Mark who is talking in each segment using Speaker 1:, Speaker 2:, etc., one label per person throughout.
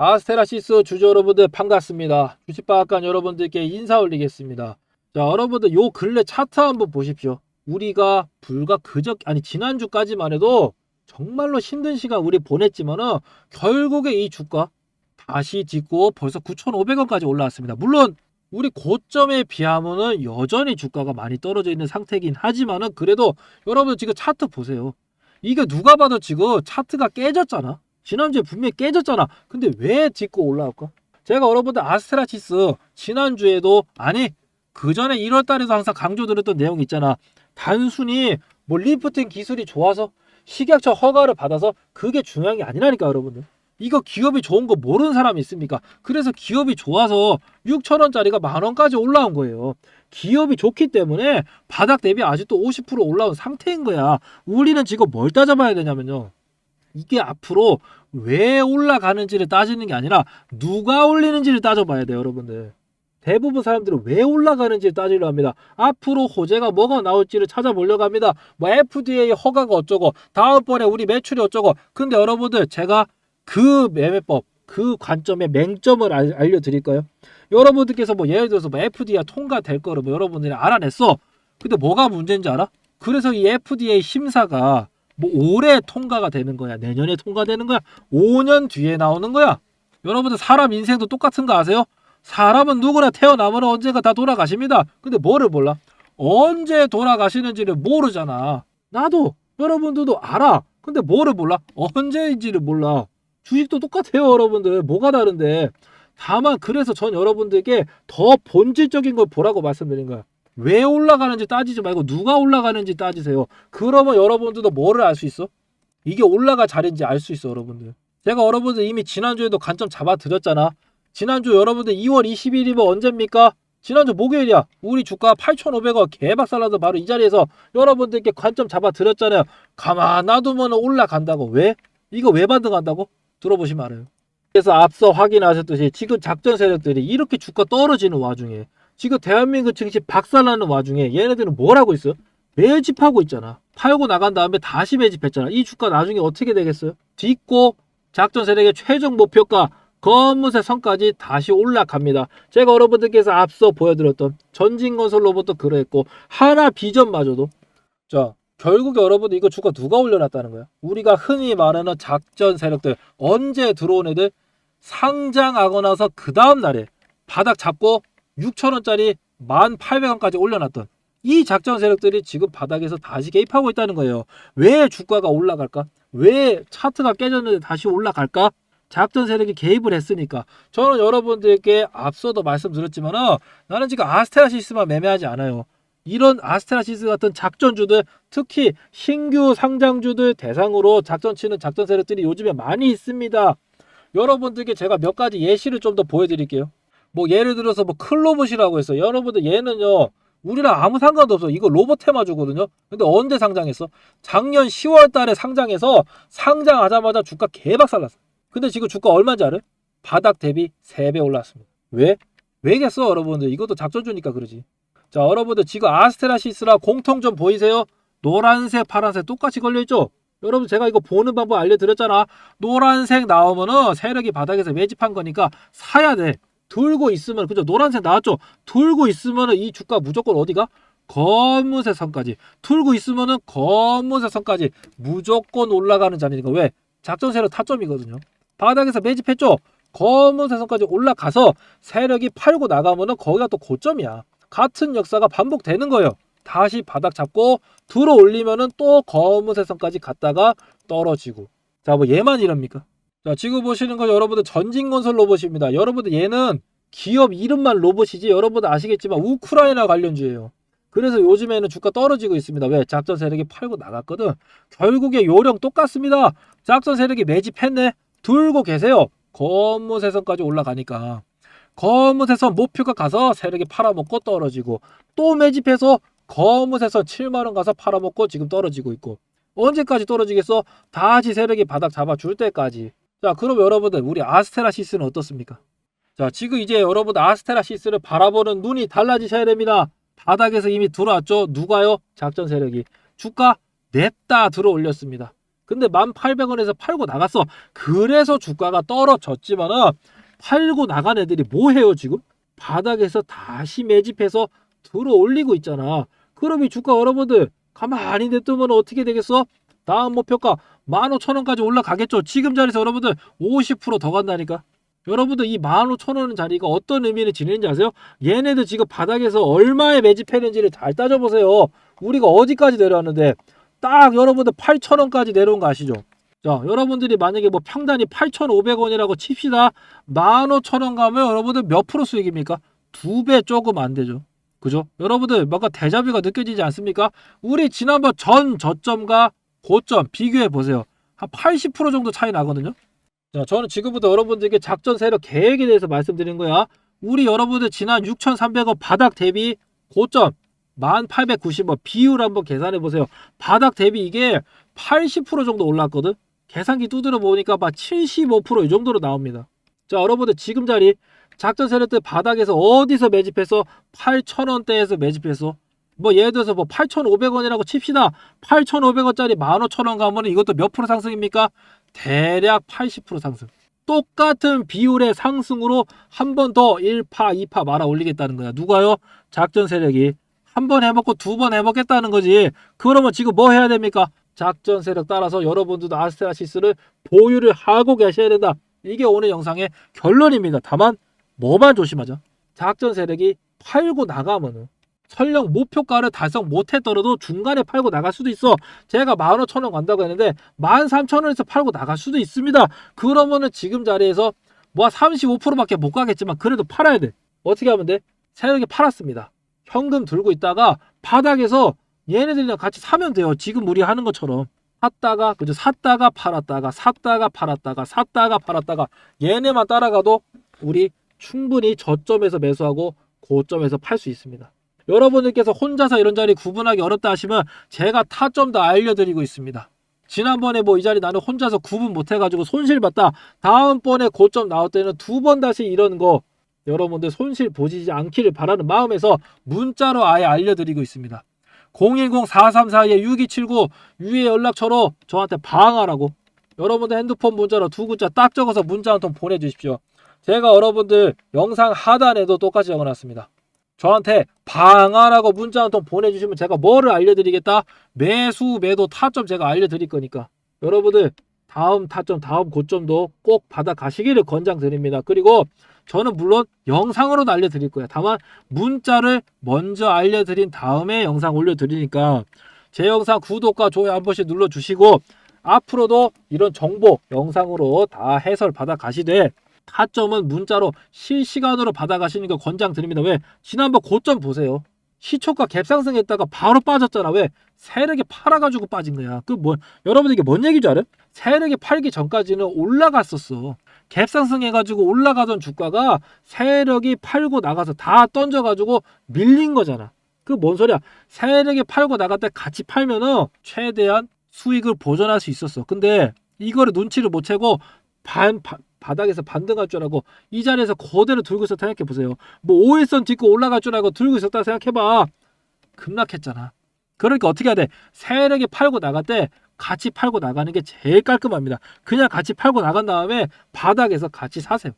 Speaker 1: 아스테라시스 주주 여러분들 반갑습니다. 주식방앗간 여러분들께 인사 올리겠습니다. 자, 여러분들 요 근래 차트 한번 보십시오. 우리가 불과 그저 아니 지난주까지만 해도 정말로 힘든 시간 우리 보냈지만은 결국에 이 주가 다시 딛고 벌써 9,500원까지 올라왔습니다. 물론 우리 고점에 비하면은 여전히 주가가 많이 떨어져 있는 상태이긴 하지만은 그래도 여러분 지금 차트 보세요. 이게 누가 봐도 지금 차트가 깨졌잖아. 지난주에 분명히 깨졌잖아. 근데 왜 딛고 올라올까? 제가 여러분들 아스테라치스 지난주에도 아니 그 전에 1월 달에도 항상 강조드렸던 내용 있잖아. 단순히 뭐 리프팅 기술이 좋아서 식약처 허가를 받아서 그게 중요한 게 아니라니까 여러분들. 이거 기업이 좋은 거 모르는 사람이 있습니까? 그래서 기업이 좋아서 6천 원짜리가 만 원까지 올라온 거예요. 기업이 좋기 때문에 바닥 대비 아직도 50% 올라온 상태인 거야. 우리는 지금 뭘 따져봐야 되냐면요. 이게 앞으로 왜 올라가는지를 따지는 게 아니라 누가 올리는지를 따져봐야 돼요, 여러분들. 대부분 사람들은 왜 올라가는지를 따지려 합니다. 앞으로 호재가 뭐가 나올지를 찾아보려고 합니다. 뭐 FDA 허가가 어쩌고, 다음번에 우리 매출이 어쩌고. 근데 여러분들 제가 그 매매법, 그 관점의 맹점을 알, 알려드릴까요? 여러분들께서 뭐 예를 들어서 뭐 FDA 통과될 거를 뭐 여러분들이 알아냈어. 근데 뭐가 문제인지 알아? 그래서 이 FDA 심사가 뭐 올해 통과가 되는 거야? 내년에 통과되는 거야? 5년 뒤에 나오는 거야? 여러분들 사람 인생도 똑같은 거 아세요? 사람은 누구나 태어나면 언젠가 다 돌아가십니다. 근데 뭐를 몰라? 언제 돌아가시는지를 모르잖아. 나도 여러분들도 알아. 근데 뭐를 몰라? 언제인지를 몰라. 주식도 똑같아요, 여러분들. 뭐가 다른데? 다만 그래서 전 여러분들께 더 본질적인 걸 보라고 말씀드린 거야. 왜 올라가는지 따지지 말고 누가 올라가는지 따지세요. 그러면 여러분들도 뭐를 알 수 있어? 이게 올라가 자리인지 알 수 있어, 여러분들. 제가 여러분들 이미 지난주에도 관점 잡아드렸잖아. 지난주 여러분들 2월 20일이면 언제입니까? 지난주 목요일이야. 우리 주가 8,500원 개박살나서 바로 이 자리에서 여러분들께 관점 잡아드렸잖아요. 가만 놔두면 올라간다고. 왜? 이거 왜 반등한다고? 들어보시면 알아요. 그래서 앞서 확인하셨듯이 지금 작전 세력들이 이렇게 주가 떨어지는 와중에 지금 대한민국 증시 박살나는 와중에 얘네들은 뭘 하고 있어? 매집하고 있잖아. 팔고 나간 다음에 다시 매집했잖아. 이 주가 나중에 어떻게 되겠어요? 딛고 작전 세력의 최종 목표가 검은색 선까지 다시 올라갑니다. 제가 여러분들께서 앞서 보여드렸던 전진건설 로봇도 그랬고 하나 비전마저도 자 결국 여러분들 이거 주가 누가 올려놨다는 거야? 우리가 흔히 말하는 작전 세력들 언제 들어온 애들 상장하고 나서 그 다음 날에 바닥 잡고 6천원짜리 1,800원까지 올려놨던 이 작전 세력들이 지금 바닥에서 다시 개입하고 있다는 거예요. 왜 주가가 올라갈까? 왜 차트가 깨졌는데 다시 올라갈까? 작전 세력이 개입을 했으니까 저는 여러분들께 앞서도 말씀드렸지만 은 나는 지금 아스테라시스만 매매하지 않아요. 이런 아스테라시스 같은 작전주들 특히 신규 상장주들 대상으로 작전 치는 작전 세력들이 요즘에 많이 있습니다. 여러분들께 제가 몇 가지 예시를 좀 더 보여드릴게요. 뭐 예를 들어서 뭐 클로봇이라고 해서 여러분들 얘는요 우리랑 아무 상관도 없어. 이거 로봇 테마주거든요. 근데 언제 상장했어? 작년 10월 달에 상장해서 상장하자마자 주가 개박살 났어. 근데 지금 주가 얼마인지 알아요? 바닥 대비 3배 올랐습니다. 왜? 왜겠어 여러분들? 이것도 작전주니까 그러지. 자 여러분들 지금 아스테라시스라 공통점 보이세요? 노란색 파란색 똑같이 걸려있죠? 여러분 제가 이거 보는 방법 알려드렸잖아. 노란색 나오면은 세력이 바닥에서 매집한 거니까 사야 돼 들고 있으면 그죠? 노란색 나왔죠? 들고 있으면은 이 주가 무조건 어디가? 검은색 선까지. 들고 있으면은 검은색 선까지 무조건 올라가는 자리니까. 왜? 작전 세력 타점이거든요. 바닥에서 매집했죠? 검은색 선까지 올라가서 세력이 팔고 나가면은 거기가 또 고점이야. 같은 역사가 반복되는 거예요. 다시 바닥 잡고 들어 올리면은 또 검은색 선까지 갔다가 떨어지고. 자 뭐 얘만 이럽니까 자, 지금 보시는 거 여러분들 전진건설 로봇입니다. 여러분들 얘는 기업 이름만 로봇이지 여러분들 아시겠지만 우크라이나 관련주예요. 그래서 요즘에는 주가 떨어지고 있습니다. 왜? 작전 세력이 팔고 나갔거든. 결국에 요령 똑같습니다. 작전 세력이 매집했네. 들고 계세요. 검무세선까지 올라가니까. 검무세선 목표가 가서 세력이 팔아먹고 떨어지고 또 매집해서 검무세선 7만원 가서 팔아먹고 지금 떨어지고 있고 언제까지 떨어지겠어? 다시 세력이 바닥 잡아줄 때까지 자, 그럼 여러분들 우리 아스테라시스는 어떻습니까? 자, 지금 이제 여러분들 아스테라시스를 바라보는 눈이 달라지셔야 됩니다. 바닥에서 이미 들어왔죠. 누가요? 작전 세력이. 주가 냅다 들어 올렸습니다. 근데 1,800원에서 팔고 나갔어. 그래서 주가가 떨어졌지만은 팔고 나간 애들이 뭐 해요, 지금? 바닥에서 다시 매집해서 들어 올리고 있잖아. 그럼 이 주가 여러분들 가만히 냅두면 어떻게 되겠어? 다음 목표가 15,000원까지 올라가겠죠. 지금 자리에서 여러분들 50%더 간다니까. 여러분들 이 15,000원 자리가 어떤 의미를 지니는지 아세요? 얘네들 지금 바닥에서 얼마에 매집했는지를 잘 따져보세요. 우리가 어디까지 내려왔는데 딱 여러분들 8,000원까지 내려온 거 아시죠? 자, 여러분들이 만약에 뭐 평단이 8,500원이라고 칩시다. 15,000원 가면 여러분들 몇 프로 수익입니까? 두 배 조금 안 되죠. 그죠? 여러분들 뭔가 대자뷰가 느껴지지 않습니까? 우리 지난번 전 저점과 고점 비교해 보세요. 한 80% 정도 차이 나거든요. 자, 저는 지금부터 여러분들께 작전 세력 계획에 대해서 말씀드린 거야. 우리 여러분들 지난 6,300원 바닥 대비 고점 1,890원 비율 한번 계산해 보세요. 바닥 대비 이게 80% 정도 올랐거든. 계산기 두드려 보니까 막 75%이 정도로 나옵니다. 자, 여러분들 지금 자리 작전 세력들 바닥에서 어디서 매집해서 8,000원대에서 매집해서 뭐 예를 들어서 뭐 8,500원이라고 칩시다. 8,500원짜리 15,000원 가면 이것도 몇 프로 상승입니까? 대략 80% 상승. 똑같은 비율의 상승으로 한 번 더 1파, 2파 말아 올리겠다는 거야. 누가요? 작전 세력이. 한 번 해먹고 두 번 해먹겠다는 거지. 그러면 지금 뭐 해야 됩니까? 작전 세력 따라서 여러분들도 아스테라시스를 보유를 하고 계셔야 된다. 이게 오늘 영상의 결론입니다. 다만 뭐만 조심하자. 작전 세력이 팔고 나가면은 설령 목표가를 달성 못했더라도 중간에 팔고 나갈 수도 있어. 제가 15,000원 간다고 했는데 13,000원에서 팔고 나갈 수도 있습니다. 그러면은 지금 자리에서 뭐 35%밖에 못 가겠지만 그래도 팔아야 돼. 어떻게 하면 돼? 세력이 팔았습니다. 현금 들고 있다가 바닥에서 얘네들이랑 같이 사면 돼요. 지금 우리 하는 것처럼. 샀다가 그죠 샀다가 팔았다가 샀다가 팔았다가 샀다가 팔았다가 얘네만 따라가도 우리 충분히 저점에서 매수하고 고점에서 팔 수 있습니다. 여러분들께서 혼자서 이런 자리 구분하기 어렵다 하시면 제가 타점 다 알려드리고 있습니다. 지난번에 뭐 이 자리 나는 혼자서 구분 못해가지고 손실 봤다. 다음번에 고점 나올 때는 두 번 다시 이런 거 여러분들 손실 보시지 않기를 바라는 마음에서 문자로 아예 알려드리고 있습니다. 010-434-6279 위에 연락처로 저한테 방하라고 여러분들 핸드폰 문자로 두 글자 딱 적어서 문자 한 통 보내주십시오. 제가 여러분들 영상 하단에도 똑같이 적어놨습니다. 저한테 방하라고 문자 한 통 보내주시면 제가 뭐를 알려드리겠다? 매수, 매도, 타점 제가 알려드릴 거니까. 여러분들 다음 타점, 다음 고점도 꼭 받아 가시기를 권장드립니다. 그리고 저는 물론 영상으로도 알려드릴 거예요. 다만 문자를 먼저 알려드린 다음에 영상 올려드리니까 제 영상 구독과 좋아요 한 번씩 눌러주시고 앞으로도 이런 정보 영상으로 다 해설 받아 가시되 타점은 문자로 실시간으로 받아가시는 거 권장드립니다. 왜? 지난번 고점 보세요. 시초가 갭상승했다가 바로 빠졌잖아. 왜? 세력이 팔아가지고 빠진 거야. 그 뭐, 여러분 이게 뭔 얘기인 줄 알아요? 세력이 팔기 전까지는 올라갔었어. 갭상승해가지고 올라가던 주가가 세력이 팔고 나가서 다 던져가지고 밀린 거잖아. 그 뭔 소리야? 세력이 팔고 때 같이 팔면은 최대한 수익을 보존할 수 있었어. 근데 이거를 눈치를 못 채고 반, 바, 바닥에서 반등할 줄 알고 이 자리에서 그대로 들고 있었다 생각해 보세요. 뭐 5일선 딛고 올라갈 줄 알고 들고 있었다 생각해 봐. 급락했잖아. 그러니까 어떻게 해야 돼? 세력이 팔고 나갈 때 같이 팔고 나가는 게 제일 깔끔합니다. 그냥 같이 팔고 나간 다음에 바닥에서 같이 사세요.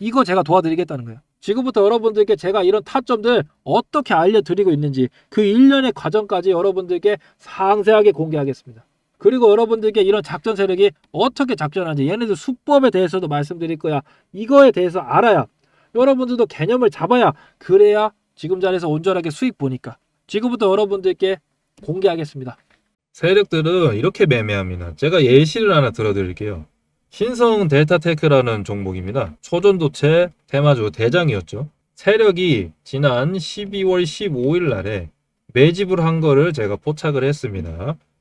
Speaker 1: 이거 제가 도와드리겠다는 거예요. 지금부터 여러분들께 제가 이런 타점들 어떻게 알려드리고 있는지 그 일련의 과정까지 여러분들께 상세하게 공개하겠습니다. 그리고 여러분들께 이런 작전 세력이 어떻게 작전하는지 얘네들 수법에 대해서도 말씀드릴 거야. 이거에 대해서 알아야 여러분들도 개념을 잡아야 그래야 지금 자리에서 온전하게 수익 보니까 지금부터 여러분들께 공개하겠습니다.
Speaker 2: 세력들은 이렇게 매매합니다. 제가 예시를 하나 들어드릴게요. 신성 델타테크라는 종목입니다. 초전도체 테마주 대장이었죠. 세력이 지난 12월 15일 날에 매집을 한 거를 제가 포착을 했습니다.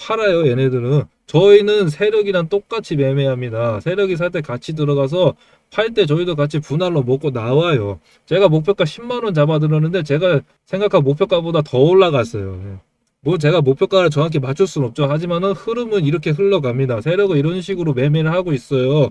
Speaker 1: 팔아요. 얘네들은 저희는 세력이랑 똑같이 매매합니다. 세력이 살 때 같이 들어가서 팔 때 저희도 같이 분할로 먹고 나와요. 제가 목표가 10만 원 잡아들었는데 제가 생각한 목표가보다 더 올라갔어요. 예. 뭐 제가 목표가를 정확히 맞출 수는 없죠. 하지만은 흐름은 이렇게 흘러갑니다. 세력은 이런 식으로 매매를 하고 있어요.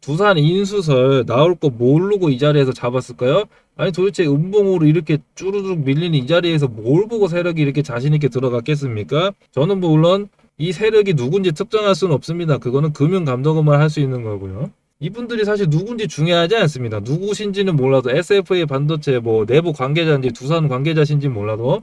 Speaker 1: 두산 인수설 나올 거 모르고 이 자리에서 잡았을까요? 아니 도대체 음봉으로 이렇게 쭈루룩 밀리는 이 자리에서 뭘 보고 세력이 이렇게 자신있게 들어갔겠습니까? 저는 뭐 물론 이 세력이 누군지 특정할 수는 없습니다. 그거는 금융감독원만 할 수 있는 거고요. 이분들이 사실 누군지 중요하지 않습니다. 누구신지는 몰라도 SFA 반도체 뭐 내부 관계자인지 두산 관계자신지 몰라도